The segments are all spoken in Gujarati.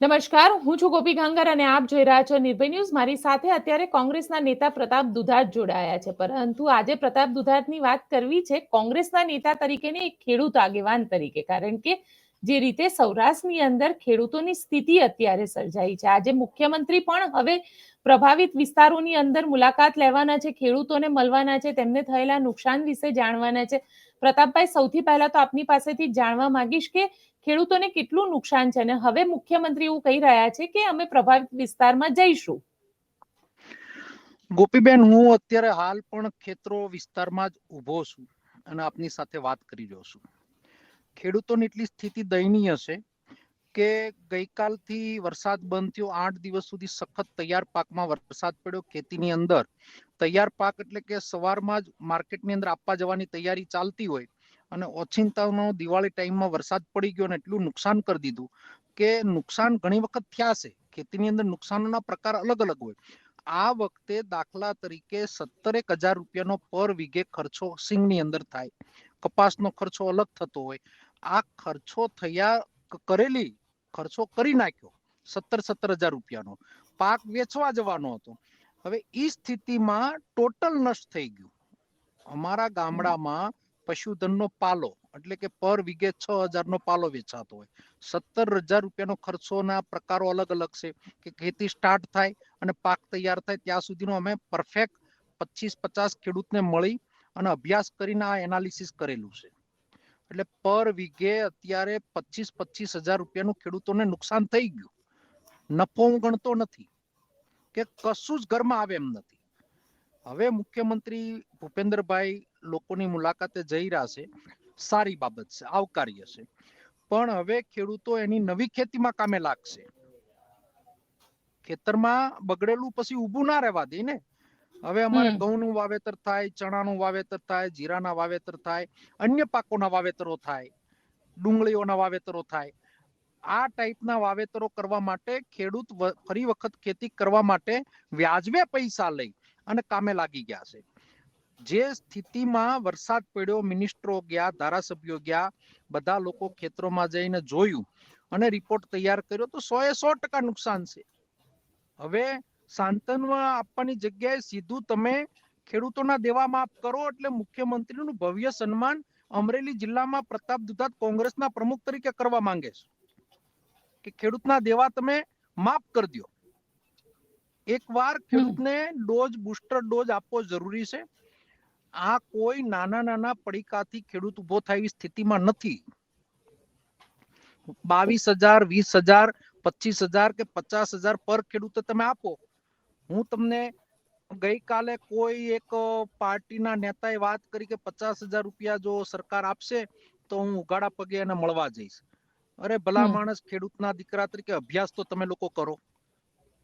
નમસ્કાર, હું છું ગોપી ગાંગર અને આપ જોઈ રહ્યા છો નિર્ભય ન્યૂઝ. મારી સાથે અત્યારે કોંગ્રેસના નેતા પ્રતાપ દુધાત જોડાયા છે. પરંતુ આજે પ્રતાપ દુધાતની વાત કરવી છે કોંગ્રેસના નેતા તરીકે ને એક ખેડૂત આગેવાન તરીકે, કારણ કે જે રીતે સૌરાષ્ટ્રની અંદર ખેડૂતોની સ્થિતિ અત્યારે સર્જાઈ છે. આજે મુખ્યમંત્રી પણ હવે પ્રભાવિત વિસ્તારોની અંદર મુલાકાત લેવાના છે, ખેડૂતોને મળવાના છે, તેમને થયેલા નુકસાન વિશે જાણવાના છે. પ્રતાપભાઈ, સૌથી પહેલા તો આપની પાસેથી જાણવા માંગીશ કે ખેડૂતોને કેટલું નુકસાન છે? અને હવે મુખ્યમંત્રી એવું કહી રહ્યા છે કે અમે પ્રભાવિત વિસ્તારમાં જઈશું. ગોપીબેન, હું અત્યારે હાલ પણ ખેતરો વિસ્તારમાં જ ઊભો છું અને આપની સાથે વાત કરી રહ્યો છું. ખેડૂતોની એટલી સ્થિતિ દયનીય છે કે ગઈકાલથી વરસાદ બંધ થયો. આઠ દિવસ સુધી સખત તૈયાર પાકમાં વરસાદ પડ્યો. ખેતીની અંદર તૈયાર પાક એટલે કે સવારમાં જ માર્કેટની અંદર આપવા જવાની તૈયારી ચાલતી હોય અને ઓચિંતાનો દિવાળી ટાઈમમાં વરસાદ પડી ગયો અને એટલું નુકસાન કરી દીધું કે નુકસાન ઘણી વખત થયા છે. ખેતીની અંદર નુકસાનના પ્રકાર અલગ અલગ હોય. આ વખતે દાખલા તરીકે સત્તરેક હજાર રૂપિયાનો પર વીઘે ખર્ચો સિંગની અંદર થાય. કપાસનો ખર્ચો અલગ થતો હોય. આ ખર્ચો થયા કરેલી ખર્ચો કરી નાખ્યો. સત્તર સત્તર હજાર રૂપિયાનો. પાક વેચવા જવાનો હતો. હવે ઈ સ્થિતિમાં ટોટલ નષ્ટ થઈ ગયું. અમારા ગામડામાં પશુધનનો પાલો, એટલે કે પર વીઘે છ હજારનો પાલો વેચાતો હોય. સત્તર હજાર રૂપિયાનો ખર્ચોના પ્રકારો અલગ અલગ છે, કે ખેતી સ્ટાર્ટ થાય અને પાક તૈયાર થાય ત્યાં સુધીનો અમે પરફેક્ટ પચીસ પચાસ ખેડૂતને મળી અને અભ્યાસ કરીને આ એનાલિસિસ કરેલું છે. એટલે પર વીઘે અત્યારે પચીસ પચીસ હજાર રૂપિયાનું ખેડૂતોને નુકસાન થઈ ગયું. નફો હું ગણતો નથી, કે કશું જ ઘરમાં આવે એમ નથી. હવે મુખ્યમંત્રી ભૂપેન્દ્રભાઈ લોકોની મુલાકાતે જઈ રહ્યા છે. સારી બાબત છે આવકાર્ય છે. પણ હવે ખેડૂતો એની નવી ખેતીમાં કામે લાગશે. ખેતરમાં બગડેલું પછી ઊભું ના રહેવા દે ને. હવે અમારે ઘઉંનું વાવેતર થાય ચણાનું વાવેતર થાય જીરાના વાવેતર થાય અન્ય પાકોના વાવેતરો થાય ડુંગળીઓના વાવેતરો થાય. આ ટાઈપના વાવેતરો કરવા માટે ખેડૂત ફરી વખત ખેતી કરવા માટે વ્યાજબે પૈસા લઈ અને કામે લાગી ગયા છે. જે સ્થિતિમાં વરસાદ પડ્યો મિનિસ્ટરો ગયા ધારાસભ્યો ગયા બધા લોકો ખેતરોમાં જઈને જોયું અને રિપોર્ટ તૈયાર કર્યો તો સો એ સો ટકા નુકસાન છે. હવે સાંત્વના આપવાની જગ્યાએ સીધું તમે ખેડૂતોના દેવા માફ કરો એટલે મુખ્યમંત્રીનું ભવ્ય સન્માન અમરેલી જિલ્લામાં પ્રતાપ દુધાત કોંગ્રેસના પ્રમુખ તરીકે કરવા માંગે છે. કે ખેડૂતના દેવા તમે માફ કરી દો એકવાર ખેડૂતને ડોઝ બુસ્ટર ડોઝ આપવો જરૂરી છે. આ કોઈ નાના નાના પડીકાથી ખેડૂત ઊભો થાય એવી સ્થિતિમાં નથી. બાવીસ હજાર વીસ હજાર પચીસ હજાર કે પચાસ હજાર પર ખેડૂતે તમે આપો. હું તમને ગઈકાલે કોઈ એક પાર્ટીના નેતાએ વાત કરી કે પચાસ હજાર રૂપિયા જો સરકાર આપશે તો હું ઉગાડા પગે એને મળવા જઈશ. અરે ભલા માણસ ખેડૂતના દીકરા તરીકે અભ્યાસ તો તમે લોકો કરો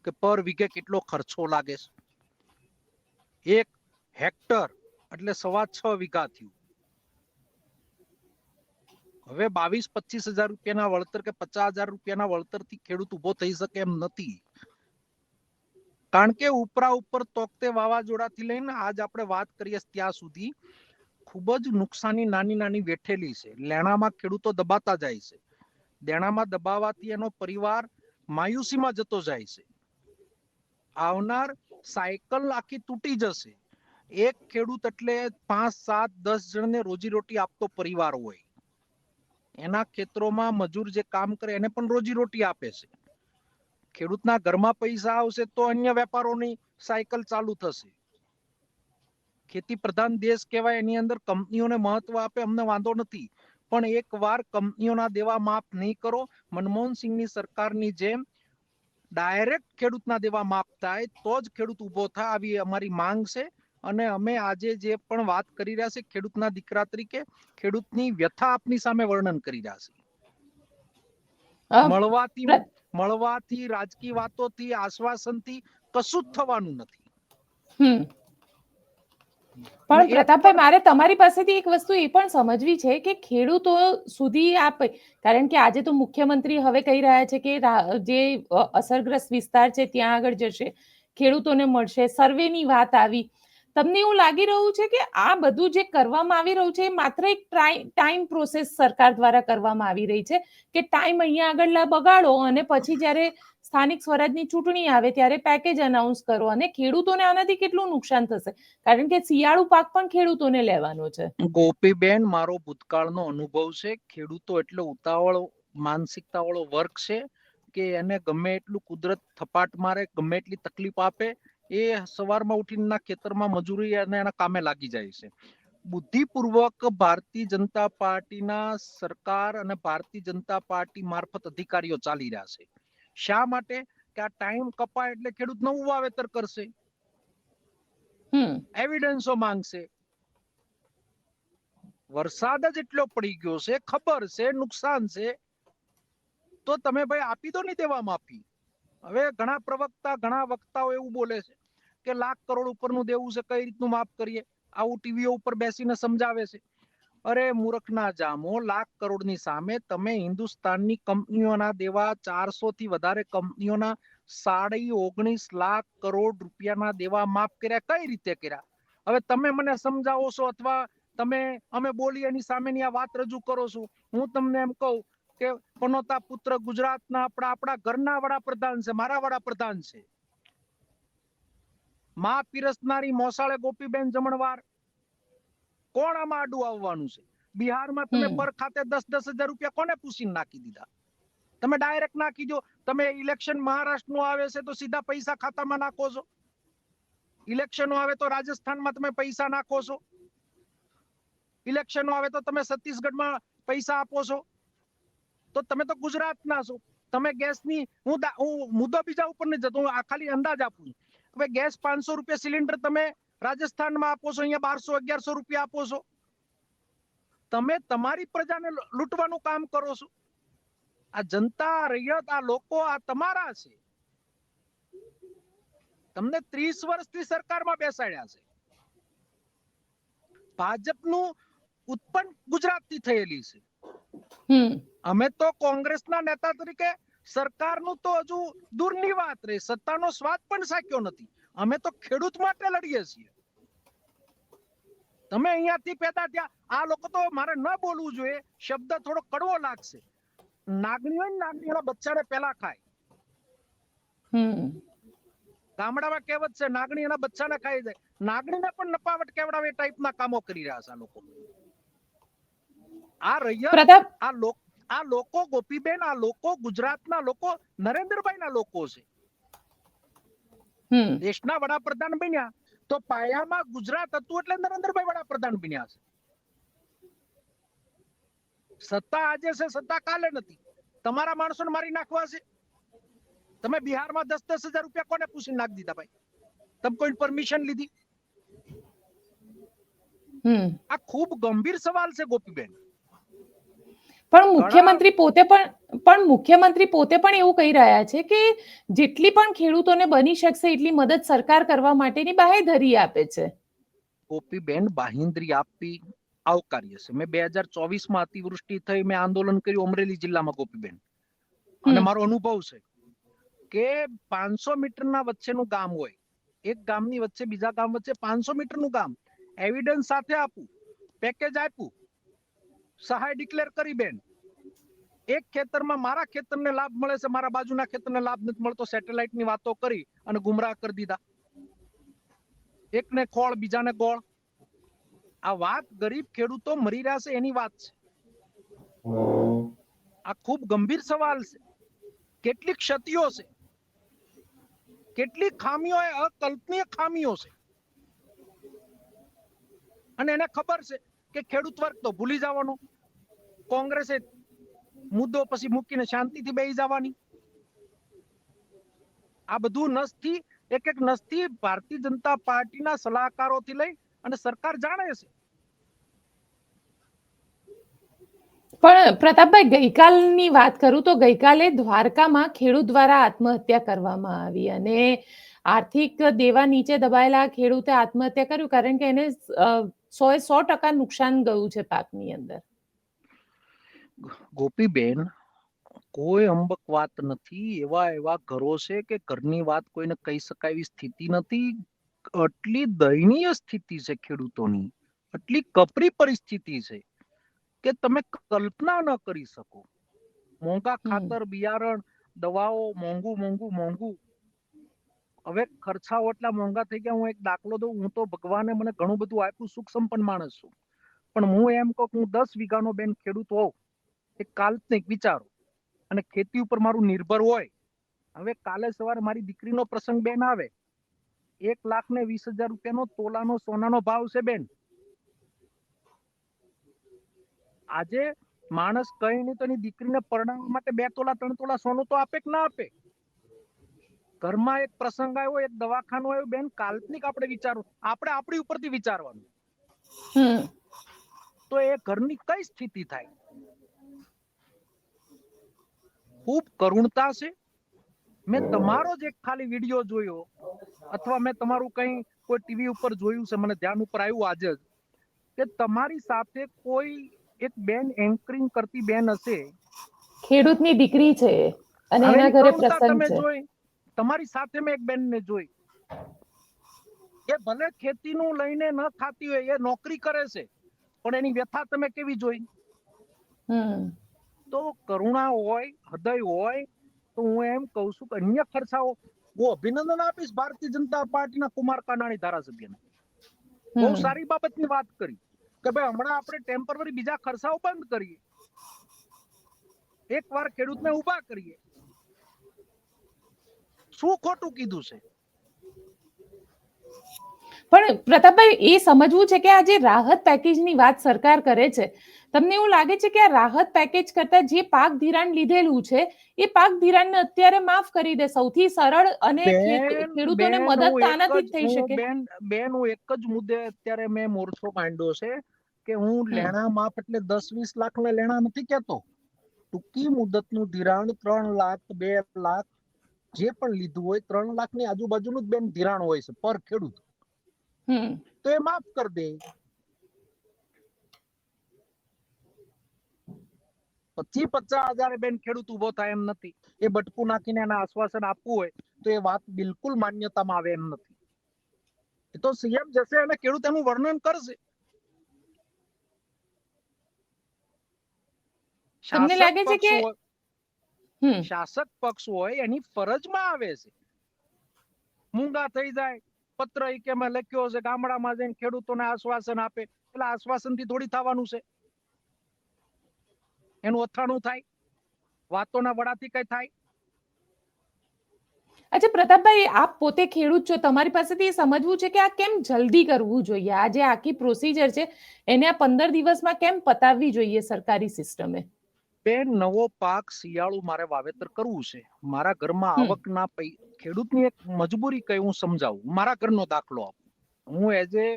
કે પર વીઘે કેટલો ખર્ચો લાગે છે? એક હેક્ટર એટલે સવા છ વીઘા થયું. હવે બાવીસ પચીસ હજાર રૂપિયાના વળતર કે પચાસ હજાર રૂપિયાના વળતરથી ખેડૂત ઊભો થઈ શકે એમ નથી. કારણ કે ઉપરા ઉપર તોકતે વાવાઝોડાથી લઈને આજ આપણે વાત કરીએ ત્યાં સુધી ખૂબ જ નુકસાની નાની નાની વેઠેલી છે. લેણામાં ખેડૂતો દબાતા જાય છે. દેણામાં દબાવાથી એનો પરિવાર માયુસીમાં જતો જાય છે. આવનાર સાયકલ આખી તૂટી જશે. એક ખેડૂત એટલે પાંચ, સાત, દસ જણને રોજીરોટી આપતો પરિવાર હોય. એના ખેતરોમાં મજૂર જે કામ કરે એને પણ રોજીરોટી આપે છે. ખેડૂતના ઘરમાં પૈસા આવશે તો અન્ય વેપારોની સાયકલ ચાલુ થશે. ખેતી પ્રધાન દેશ કહેવાય, એની અંદર કંપનીઓને મહત્વ આપે, અમને વાંધો નથી. પણ એક વાર કંપનીઓના દેવા માફ નહીં કરો. મનમોહન સિંહની સરકારની જેમ ડાયરેક્ટ ખેડૂતના દેવા માફ થાય, તો જ ખેડૂત ઊભો થાય, આવી અમારી માંગ છે. અને અમે આજે જે પણ વાત કરી રહ્યા છે ખેડૂતના દીકરા તરીકે ખેડૂતની વ્યથા આપની સામે વર્ણન કરી રહ્યા છે. મળવાથી મળવાથી રાજકીય વાતોથી આશ્વાસનથી કશું જ થવાનું નથી. પણ પ્રતાપભાઈ મારે તમારી પાસેથી એક વસ્તુ એ પણ સમજવી છે કે ખેડૂતો સુધી આપ કારણ કે આજે તો મુખ્યમંત્રી હવે કહી રહ્યા છે કે જે અસરગ્રસ્ત વિસ્તાર છે ત્યાં આગળ જશે. ખેડૂતોને મળશે. સર્વેની વાત આવી. તમને એવું લાગી રહ્યું છે કે આ બધું જે કરવામાં આવી રહ્યું છે એ માત્ર એક ટાઈમ પ્રોસેસ સરકાર દ્વારા કરવામાં આવી રહી છે કે ટાઈમ અહીંયા આગળ બગાડો અને પછી જ્યારે સ્થાનિક સ્વરાજની ચૂંટણી આવે ત્યારે પેકેજ અનાઉન્સ કરો અને ખેડૂતોને આનાથી કેટલું નુકસાન થશે? કારણ કે શિયાળુ પાક પણ ખેડૂતોને લેવાનો છે. ગોપીબેન, મારો ભૂતકાળનો અનુભવ છે, ખેડૂતો એટલો ઉતાવળ માનસિકતા વાળો વર્ગ છે કે એને ગમે એટલું કુદરત થપાટ મારે, ગમે એટલી તકલીફ આપે એ સવારમાં ઉઠીને ના ખેતરમાં મજૂરી અને એના કામે લાગી જાય છે. બુદ્ધિપૂર્વક ભારતીય જનતા પાર્ટીના સરકાર અને ભારતીય જનતા પાર્ટી મારફત અધિકારીઓ ચાલી રહ્યા છે. શા માટે? કે આ ટાઈમ કપાય એટલે ખેડૂત નવું વાવેતર કરશે. હમ. એવિડન્સો માંગશે. વરસાદ જ એટલો પડી ગયો છે ખબર છે નુકસાન છે. તો તમે ભાઈ આપી દો ને દેવા માફી હવે ઘણા પ્રવક્તા, ઘણા વક્તાઓ એવું બોલે છે કે લાખ કરોડ ઉપરનું દેવું છે, કઈ રીતનું માફ કરીએ? આવું ટીવીઓ ઉપર બેસીને સમજાવે છે. અરે મૂર્ખના જામો, લાખ કરોડની સામે તમે હિન્દુસ્તાનની કંપનીઓના દેવા ચારસો થી વધારે કંપનીઓના સાડી ઓગણીસ લાખ કરોડ રૂપિયાના દેવા માફ કર્યા, કઈ રીતે કર્યા? હવે તમે મને સમજાવો છો અથવા તમે અમે બોલી એની સામેની આ વાત રજૂ કરો છો. હું તમને એમ કહું કે પનોતા પુત્ર ગુજરાતના આપણા આપણા ઘરના વડાપ્રધાન છે મારા વડાપ્રધાન છે. માં પીરસનારી મોસાળે ગોપીબેન જમણવાર. કોણ આમાં આડું આવવાનું છે? બિહારમાં તમે પર ખાતે દસ દસ હજાર રૂપિયા કોને પૂછી નાખી દીધા? તમે ડાયરેક્ટ નાખી દો. તમે ઇલેક્શન મહારાષ્ટ્રનું આવે છે તો સીધા પૈસા ખાતામાં નાખો છો. ઇલેક્શનો આવે તો રાજસ્થાનમાં તમે પૈસા નાખો છો. ઇલેક્શનો આવે તો તમે છત્તીસગઢમાં પૈસા આપો છો. તો તમે તો ગુજરાતના છો. તમે ગેસની, હું હું મુદ્દો બીજા ઉપર નહીં જતો, હું આ ખાલી અંદાજ આપું હવે ગેસ પાંચસો રૂપિયા સિલિન્ડર તમે રાજસ્થાનમાં આપો છો, અહીંયા બારસો, અગિયારસો રૂપિયા આપો છો. તમે તમારી પ્રજાને લૂંટવાનું કામ કરો છો. આ જનતા, રૈયત, આ લોકો, આ તમારા છે. તમને ત્રીસ વર્ષથી સરકારમાં બેસાડ્યા છે. ભાજપનું ઉત્પન્ન ગુજરાતથી થયેલી છે. અમે તો કોંગ્રેસના નેતા તરીકે સરકારનું તો હજુ દૂરની વાત રહી. સત્તાનો સ્વાદ પણ સાક્યો નથી. અમે તો ખેડૂત માટે લડીએ છીએ. તમે અહીંયાથી પેદા થયા. આ લોકો તો મારે ન બોલવું જોઈએ. શબ્દ થોડો કડવો લાગશે. નાગણી હોય ને બચ્ચાને પેલા ખાય. ગામડામાં કહેવત છે નાગણી એના બચ્ચાને ખાઈ જાય. નાગણીને પણ નપાવટ કેવડાવે એ ટાઈપના કામો કરી રહ્યા છે આ લોકો. આ પ્રતાપ. આ લોકો આ લોકો ગોપીબેન આ લોકો ગુજરાતના લોકો નરેન્દ્રભાઈના લોકો છે. દેશના વડાપ્રધાન બન્યા. તો પાયામાં ગુજરાત હતું એટલે નરેન્દ્રભાઈ વડાપ્રધાન બન્યા છે. સત્તા આજે છે સત્તા કાલે નથી. તમારા માણસોને મારી નાખવા છે. તમે બિહારમાં દસ દસ હજાર રૂપિયા કોને પૂછી નાખી દીધા ભાઈ? તમે કોઈ પરમિશન લીધી? આ ખૂબ ગંભીર સવાલ છે ગોપીબેન. પણ મુખ્યમંત્રી પોતે પણ પણ મુખ્યમંત્રી પોતે પણ એવું કહી રહ્યા છે કે જેટલી પણ ખેડૂતોને બની શકશે એટલી મદદ સરકાર કરવા માટેની બાહેધરી આપે છે. ગોપીબેન બાહિંદ્રી આપવી આવકાર્ય છે. મેં બે હજાર ચોવીસમાં અતિવૃષ્ટિ થઈ મેં આંદોલન કર્યું અમરેલી જિલ્લામાં ગોપીબેન. અને મારો અનુભવ છે કે પાંચસો મીટરના વચ્ચેનું ગામ હોય એક ગામની વચ્ચે બીજા ગામ વચ્ચે પાંચસો મીટરનું ગામ એવિડન્સ સાથે આપું પેકેજ આપ્યું સહાય ડિક્લેર કરી બેન. એક ખેતરમાં મારા ખેતરને લાભ મળે છે, મારા બાજુના ખેતરને લાભ નથી મળતો. સેટેલાઇટની વાતો કરી અને ગુમરાહ કરી દીધા. એકને ખોળ, બીજાને ગોળ. આ વાત ગરીબ ખેડૂતો મરી રહ્યા છે, એની વાત છે. આ ખૂબ ગંભીર સવાલ છે. કેટલી ક્ષતિઓ છે. કેટલી ખામીઓ એ અકલ્પનીય ખામીઓ છે. અને એને ખબર છે કે ખેડૂત વર્ગ તો ભૂલી જવાનો. કોંગ્રેસે મુદ્દો પછી મૂકીને શાંતિથી બેસી જવાની. આ બધું નસથી, એક એક નસથી ભારતીય જનતા પાર્ટીના સલાહકારોથી લઈ અને સરકાર જાણે છે. પણ પ્રતાપભાઈ, ગઈકાલની વાત કરું તો ગઈકાલે દ્વારકામાં ખેડૂત દ્વારા આત્મહત્યા કરવામાં આવી અને આર્થિક દેવા નીચે દબાયેલા ખેડૂતે આત્મહત્યા કર્યું કારણ કે એને સો એ સો ટકા નુકસાન ગયું છે પાકની અંદર. ગોપીબેન કોઈ અંબક વાત નથી. એવા એવા ઘરો છે કે ઘરની વાત કોઈને કહી શકાય એવી સ્થિતિ નથી. આટલી દયનીય સ્થિતિ છે ખેડૂતોની. આટલી કપરી પરિસ્થિતિ છે કે તમે કલ્પના ન કરી શકો. મોંઘા ખાતર બિયારણ દવાઓ મોંઘું મોંઘું મોંઘું. હવે ખર્ચાઓ એટલા મોંઘા થઈ ગયા. હું એક દાખલો દઉં. હું તો ભગવાને મને ઘણું બધું આપ્યું. સુખ સંપન્ન માણસ છું. પણ હું એમ કહું હું દસ વીઘાનો બેન ખેડૂત હોઉં. એક કાલ્પનિક વિચારો. અને ખેતી ઉપર મારું નિર્ભર હોય. હવે કાલે સવારે મારી દીકરીનો પ્રસંગ બેન આવે. એક લાખ ને વીસ હજાર રૂપિયાનો તોલાનો સોનાનો ભાવ છે બેન. આજે માણસ કઈ નહીં તો એની દીકરીને પરણાવવા માટે બે તોલા ત્રણ તોલા સોનું તો આપે કે ના આપે? ઘરમાં એક પ્રસંગ આવ્યો એક દવાખાનું આવ્યું બેન. કાલ્પનિક આપણે વિચારો આપણે આપણી ઉપરથી વિચારવાનું. તો એ ઘરની કઈ સ્થિતિ થાય? ખૂબ કરુણતા છે. મેં તમારો જ ખાલી વીડિયો જોયો અથવા મેં તમારું કઈ કોઈ ટીવી ઉપર જોયું છે મને ધ્યાન ઉપર આવ્યું આજે જ કે તમારી સાથે કોઈ એક બેન એન્કરિંગ કરતી બેન હશે. ખેડૂતની દીકરી છે અને એના ઘરે પ્રસંગ છે. જોઈ તમારી સાથે મેં એક બેનને જોઈ. એ ભલે ખેતીનું લઈને ન ખાતી હોય એ નોકરી કરે છે પણ એની વ્યથા તમે કેવી જોઈ? હમ. તો કરુણા હોય હૃદય હોય તો હું એમ કહું છું કે અન્ય ખર્ચાઓ હું અભિનંદન આપીશ ભારતીય જનતા પાર્ટીના કુમાર કાનાણી ધારાસભ્યને. બહુ સારી બાબતની વાત કરી કે ભાઈ હમણાં આપણે ટેમ્પરરી બીજા ખર્ચાઓ બંધ કરીએ. એક વાર ખેડૂતને ઊભા કરીએ. શું ખોટું કીધું છે? પણ પ્રતાપભાઈ એ સમજવું છે કે આ જે રાહત પેકેજની વાત સરકાર કરે છે તમને એવું લાગે છે કે આ રાહત પેકેજ કરતા જે પાક ધિરાણ લીધેલું છે એ પાક ધિરાણને અત્યારે માફ કરી દે સૌથી સરળ અને ખેડૂતોને મદદ આનાથી થઈ શકે. બેન બેન હું એક જ મુદ્દે અત્યારે મેં મોરચો માંડ્યો છે કે હું લેણા માફ એટલે દસ વીસ લાખ ના લેણા નથી કેતો ટૂંકી મુદતનું ધિરાણ ત્રણ લાખ બે લાખ જે પણ લીધું હોય ત્રણ લાખની આજુબાજુનું જ બેન ધિરાણ હોય છે પર ખેડૂત. હમ. તો એ માફ કરી દે. પચી પચાસ હજાર બેન ખેડૂત ઊભો થાય એમ નથી. એ બટકું નાખીને એને આશ્વાસન આપવું હોય તો એ વાત બિલકુલ માન્યતામાં આવે એમ નથી. એ તો સીએમ જશે અને ખેડૂત એનું વર્ણન કરશે. તમને લાગે છે કે- શાસક પક્ષ હોય એની ફરજમાં આવે છે. મૂંગા થઈ જાય પત્ર એ કે મેં લખ્યો છે ગામડામાં જઈને ખેડૂતોને આશ્વાસન આપે. એટલે આશ્વાસનથી થોડી થવાનું છે. એનું અથાણું થાય વાતોના વડાથી કઈ થાય. અચ્છા પ્રતાપભાઈ આપ પોતે ખેડૂત છો તમારી પાસેથી સમજવું છે કે આ કેમ જલ્દી કરવું જોઈએ? આ જે આખી પ્રોસીજર છે એને આ પંદર દિવસમાં કેમ પતાવવી જોઈએ સરકારી સિસ્ટમે બેન નવો પાક શિયાળુ મારે વાવેતર કરવું છે. મારા ઘરમાં આવકના ખેડૂતની એક મજબૂરી કઈ હું સમજાવું. મારા ઘરનો દાખલો આપું. હું એઝ એ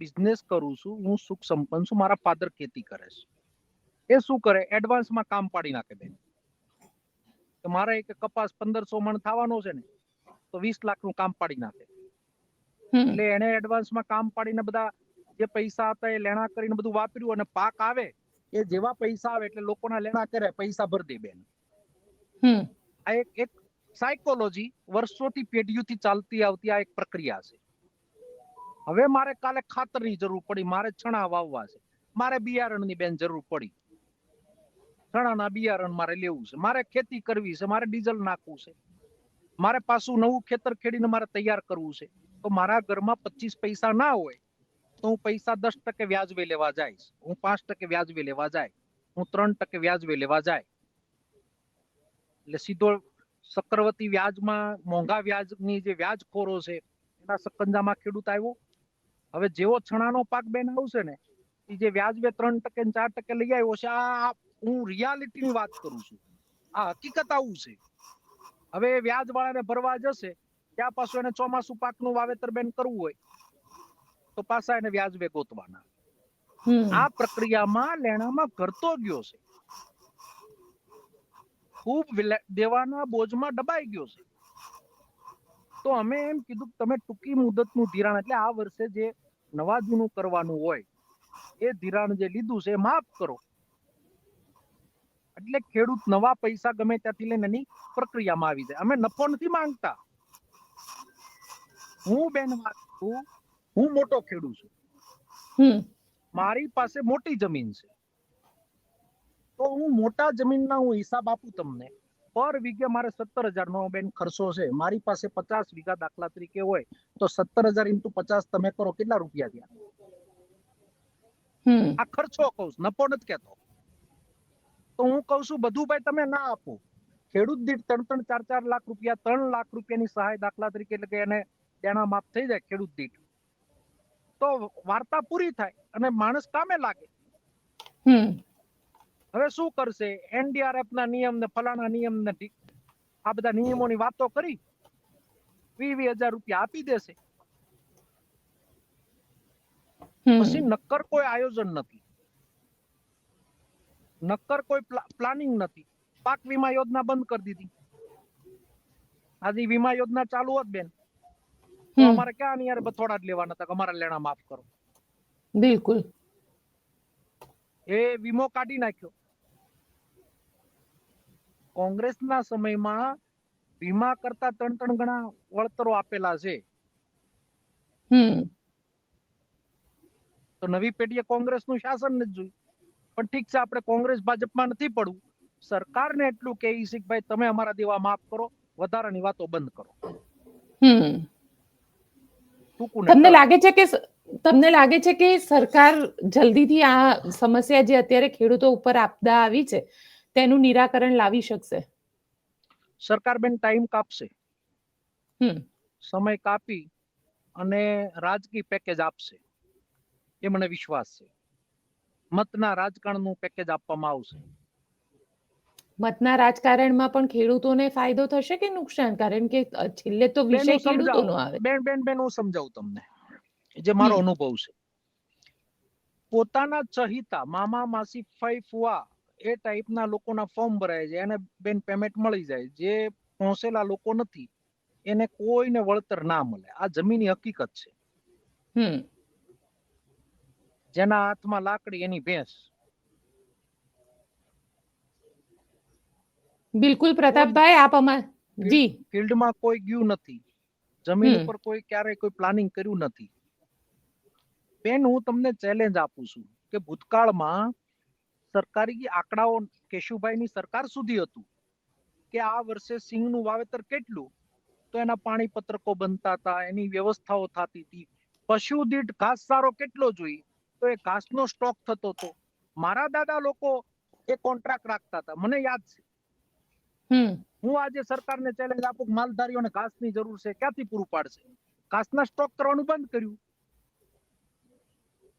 બિઝનેસ કરું છું હું સુખ સંપન્ન છું મારા ફાધર ખેતી કરે છે. એ શું કરે? એડવાન્સમાં કામ પાડી નાખે બેન. કે મારે એક કપાસ પંદરસો મણ થવાનો છે ને તો વીસ લાખનું કામ પાડી નાખે. એટલે એને એડવાન્સમાં કામ પાડીને બધા જે પૈસા હતા એ લેણા કરીને બધું વાપર્યું અને પાક આવે એ જેવા પૈસા આવે એટલે લોકોના લેણા કરે પૈસા ભરી દે બેન. હમ. આ એક એક સાયકોલોજી વર્ષોથી પેઢીઓથી ચાલતી આવતી આ એક પ્રક્રિયા છે. હવે મારે કાલે ખાતરની જરૂર પડી મારે ચણા વાવવા છે. મારે બિયારણની બેન જરૂર પડી. ચણાના બિયારણ મારે લેવું છે. મારે ખેતી કરવી છે, મારે ડીઝલ નાખવું છે. મારે પાછું નવું ખેતર ખેડીને મારે તૈયાર કરવું છે. તો મારા ઘરમાં પચીસ પૈસા ના હોય, તો હું પૈસા દસ ટકે વ્યાજવે લેવા જઈશ. હું પાંચ ટકે વ્યાજવે લેવા જાય. હું ત્રણ ટકે વ્યાજવે લેવા જાય. એટલે સીધો ચક્રવર્તી વ્યાજમાં, મોંઘા વ્યાજની જે વ્યાજખોરો છે, એના સકંજામાં ખેડૂત આવ્યો. હવે જેવો છણાનો પાક બેન આવશે ને એ જે વ્યાજવે ત્રણ ટકે ચાર ટકે લઈ આવ્યો છે, આ હું રિયાલિટીની વાત કરું છું. આ હકીકત આવું છે. હવે એ વ્યાજ વાળાને ભરવા જશે ત્યાં પાછું એને ચોમાસું પાકનું વાવેતર બેન કરવું હોય તો પાછા એને વ્યાજવે ગોતવાના આ પ્રક્રિયામાં લેણામાં કરતો ગયો છે. ખૂબ દેવાના બોજમાં દબાઈ ગયો છે. તો અમે એમ કીધું કે તમે ટૂંકી મુદતનું ધિરાણ એટલે આ વર્ષે જે નવા જૂનું કરવાનું હોય એ ધિરાણ જે લીધું છે માફ કરો. એટલે ખેડૂત નવા પૈસા ગમે ત્યાંથી લઈને એની પ્રક્રિયામાં આવી જાય. અમે નફો નથી માંગતા. હું બેન વાત છું હું મોટો ખેડૂત છું. મારી પાસે મોટી જમીન છે. તો હું મોટા જમીનના હું હિસાબ આપું તમને. પર વીઘે મારે સત્તર હજાર નો બેન ખર્ચો છે. મારી પાસે પચાસ વીઘા દાખલા તરીકે હોય તો સત્તર હજાર ઇન્ટુ પચાસ તમે કરો કેટલા રૂપિયા થયા? આ ખર્ચો કહું નફો નથી કેતો તો હું કહું છું બધું ભાઈ તમે ના આપો. ખેડૂત દીઠ ત્રણ ત્રણ ચાર ચાર લાખ રૂપિયા ત્રણ લાખ રૂપિયાની સહાય દાખલા તરીકે એટલે કે એને દેણા માફ થઈ જાય ખેડૂત દીઠ. તો વાર્તા પૂરી થાય અને માણસ કામે લાગે. હવે શું કરશે? એનડીઆરએફ ના નિયમ ને ફલાણા નિયમ ને આ બધા નિયમોની વાતો કરી. વી વી હજાર રૂપિયા આપી દેશે. પછી નક્કર કોઈ આયોજન નથી. નક્કર કોઈ પ્લાનિંગ નથી. પાક વીમા યોજના બંધ કરી દીધી. આજે વીમા યોજના ચાલુ હોત બેન અમારે ક્યાં યાર થોડા જ લેવાના હતા અમારા લેણા માફ કરો. બિલકુલ. એ વીમો કાઢી નાખ્યો. કોંગ્રેસના સમયમાં વીમા કરતા ત્રણ ત્રણ ગણા વળતરો આપેલા છે. તો નવી પેઢીએ કોંગ્રેસનું શાસન નથી જોયું. પણ ઠીક છે આપણે કોંગ્રેસ ભાજપમાં નથી પડવું. સરકારને એટલું કે ભાઈ તમે અમારા દેવા માફ કરો વધારાની વાતો બંધ કરો. તમને લાગે છે કે તમને લાગે છે કે સરકાર જલ્દીથી આ સમસ્યા જે અત્યારે ખેડૂતો ઉપર આપદા આવી છે તેનું નિરાકરણ લાવી શકશે? સરકાર બેન ટાઈમ કાપશે. સમય કાપી અને રાજકીય પેકેજ આપશે. એ મને વિશ્વાસ છે. મતના રાજકારણનું પેકેજ આપવામાં આવશે? મતના રાજકારણમાં પણ ખેડૂતોને ફાયદો થશે કે નુકસાન? કારણ કે છેલ્લે તો વિષય ખેડૂતોનો આવે. બેન બેન બેન હું સમજાવું તમને જે મારો અનુભવ છે. પોતાના ચહિતા મામા માસી ફઈ ફુવા એ ટાઈપના લોકોના ફોર્મ ભરાય છે એને બેન પેમેન્ટ મળી જાય. જે પહોંચેલા લોકો નથી એને કોઈને વળતર ના મળે. આ જમીની હકીકત છે. હમ. જેના હાથમાં લાકડી એની ભેંસ. બિલકુલ પ્રતાપભાઈ આપ અમાર જી. ફિલ્ડમાં કોઈ ગયું નથી. જમીન ઉપર કોઈ ક્યારેય કોઈ પ્લાનિંગ કર્યું નથી. બેન હું તમને ચેલેન્જ આપું છું કે ભૂતકાળમાં સરકારી આંકડાઓ કેશુભાઈની સરકાર સુધી હતું કે આ વર્ષે સિંહનું વાવેતર કેટલું? તો એના પાણી પત્રકો બનતા હતા એની વ્યવસ્થાઓ થતી હતી. પશુ દીઠ ઘાસચારો કેટલો જોઈએ તો એ ઘાસનો સ્ટોક થતો હતો. મારા દાદા લોકો એ કોન્ટ્રાક્ટ રાખતા હતા. મને યાદ છે. હું આજે સરકારને ચેલેન્જ આપું માલધારીઓને ઘાસની જરૂર છે ક્યાંથી પૂરું પાડશે? ઘાસના સ્ટોક કરવાનું બંધ કર્યું.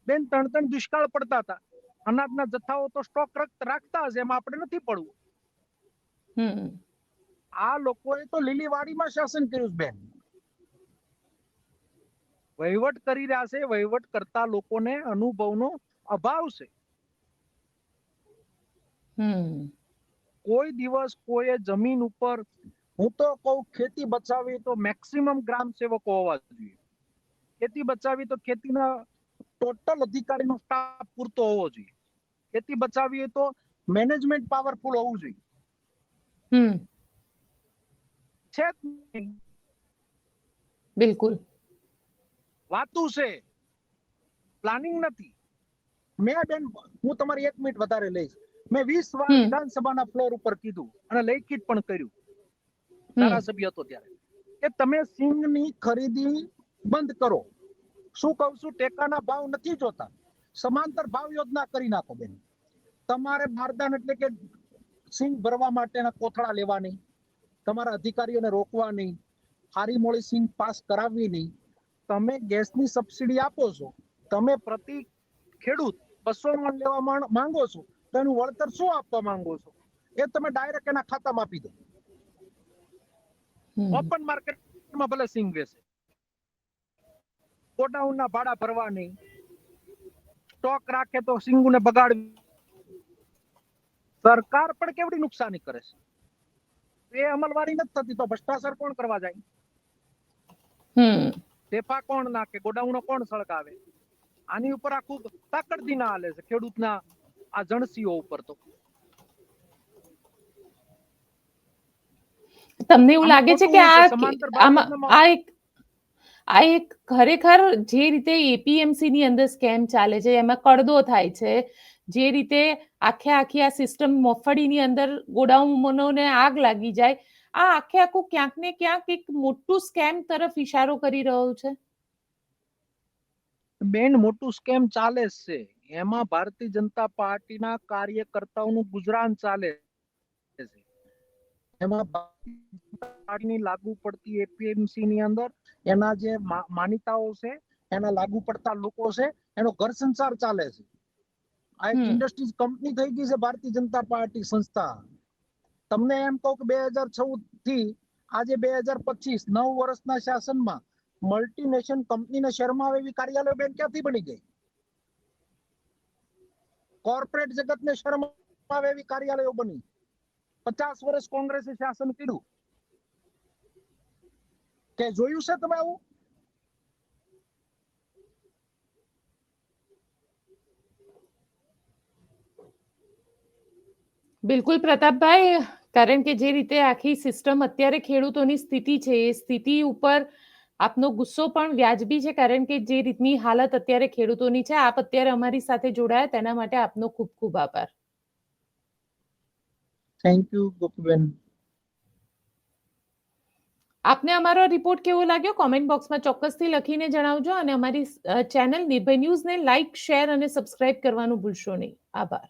બેન ત્રણ ત્રણ દુષ્કાળ પડતા હતા. અનાજના જથ્થાઓ તો સ્ટોક રાખતા હશે એમાં આપણે નથી પડવું. આ લોકોએ તો લીલી વાડીમાં શાસન કર્યું બેન. વહીવટ કરી રહ્યા છે વહીવટ કરતા લોકોને અનુભવનો અભાવ છે. કોઈ દિવસ કોઈ જમીન ઉપર હું તો કહું ખેતી બચાવી તો મેક્સિમમ ગ્રામ સેવકો હોવા જોઈએ. ખેતી બચાવી તો ખેતીના ટોટલ અધિકારીનો સ્ટાફ પૂરતો હોવો જોઈએ. ખેતી બચાવી તો મેનેજમેન્ટ પાવરફુલ હોવું જોઈએ. હમ. છે બિલકુલ. વાતું છે. પ્લાનિંગ નથી. મેં બેન હું તમારી એક મિનિટ વધારે લઈશ. મેં વીસ વાર વિધાનસભાના ફ્લોર ઉપર કીધું અને લેખિત પણ કર્યું. ધારાસભ્ય હતો ત્યારે. કે તમે સિંગની ખરીદી બંધ કરો. શું કહું છું? ટેકાના ભાવ નથી જોતા. સમાંતર ભાવ યોજના કરી નાખો બેન. તમારે મારદાન એટલે કે સિંગ ભરવા માટેના કોથળા લેવા નહીં તમારા અધિકારીઓને રોકવા નહીં હારી મોળી સિંગ પાસ કરાવવી નહીં. તમે ગેસની સબસિડી આપો છો તમે પ્રતિ ખેડૂત બસો મણ લેવા માંગો છો તો એનું વળતર શું આપવા માંગો છો? એ તમે ડાયરેક્ટ એના ખાતામાં આપી દો. ઓપન માર્કેટમાં ભલે સિંગ વેચે. ગોડાઉનના ભાડા ભરવા નહીં. સ્ટોક રાખે તો સિંગુને બગાડવી. સરકાર પણ કેવડી નુકસાની કરે છે? એ અમલવારી નથી થતી તો ભ્રષ્ટાચાર કોણ કરવા જાય? હમ. ટેફા કોણ નાખે? ગોડાઉનો કોણ સળગાવે? આની ઉપર આખું તાકડતી ના હાલે છે ખેડૂતના આ જણસીઓ ઉપર તો. તમને એવું લાગે છે કે આ એક આ એક ખરેખર જે રીતે એપીએમસી ની અંદર સ્કેમ ચાલે છે એમાં કડદો થાય છે જે રીતે આખે આખી આ સિસ્ટમ મફડીની અંદર ગોડાઉનોને આગ લાગી જાય આ આખે આખું ક્યાંક ને ક્યાંક એક મોટું સ્કેમ તરફ ઇશારો કરી રહ્યો છે. બેન મોટું સ્કેમ ચાલે છે. એમાં ભારતીય જનતા પાર્ટીના કાર્યકર્તાઓનું ગુજરાન ચાલે છે. એમાં પાર્ટીની લાગુ પડતી એપીએમસી ની અંદર એના જે માન્યતાઓ માનીતાઓ છે એના લાગુ પડતા લોકો છે એનો ઘર સંસાર ચાલે છે. આ એક ઇન્ડસ્ટ્રીઝ કંપની થઈ ગઈ છે ભારતીય જનતા પાર્ટી સંસ્થા. તમને એમ કહું કે બે હજાર ચૌદથી આજે બે હજાર પચીસ નવ વર્ષના શાસનમાં મલ્ટીનેશન કંપનીના શેરમાં આવે એવી કાર્યાલય બેન ક્યાંથી બની ગઈ? કોર્પોરેટ જગતને શરમ આવે એવી કાર્યાલયો બની. પચાસ વર્ષ કોંગ્રેસે શાસન કર્યું. કે જોયું છે તમે આવું? બિલકુલ પ્રતાપભાઈ કારણ કે જે રીતે આખી સિસ્ટમ અત્યારે ખેડૂતોની સ્થિતિ છે એ સ્થિતિ ઉપર આપનો ગુસ્સો પણ વ્યાજબી છે કારણ કે જે રીતની હાલત અત્યારે ખેડૂતોની છે આપ અત્યારે અમારી સાથે જોડાયા તેના માટે આપનો ખૂબ ખૂબ આભાર. Thank you Gopiben. આપને અમારો રિપોર્ટ કેવો લાગ્યો? કોમેન્ટ બોક્સમાં ચોક્કસથી લખીને જણાવજો અને અમારી ચેનલ નિર્ભય ન્યૂઝને લાઇક શેર અને સબસ્ક્રાઇબ કરવાનું ભૂલશો નહીં. આભાર.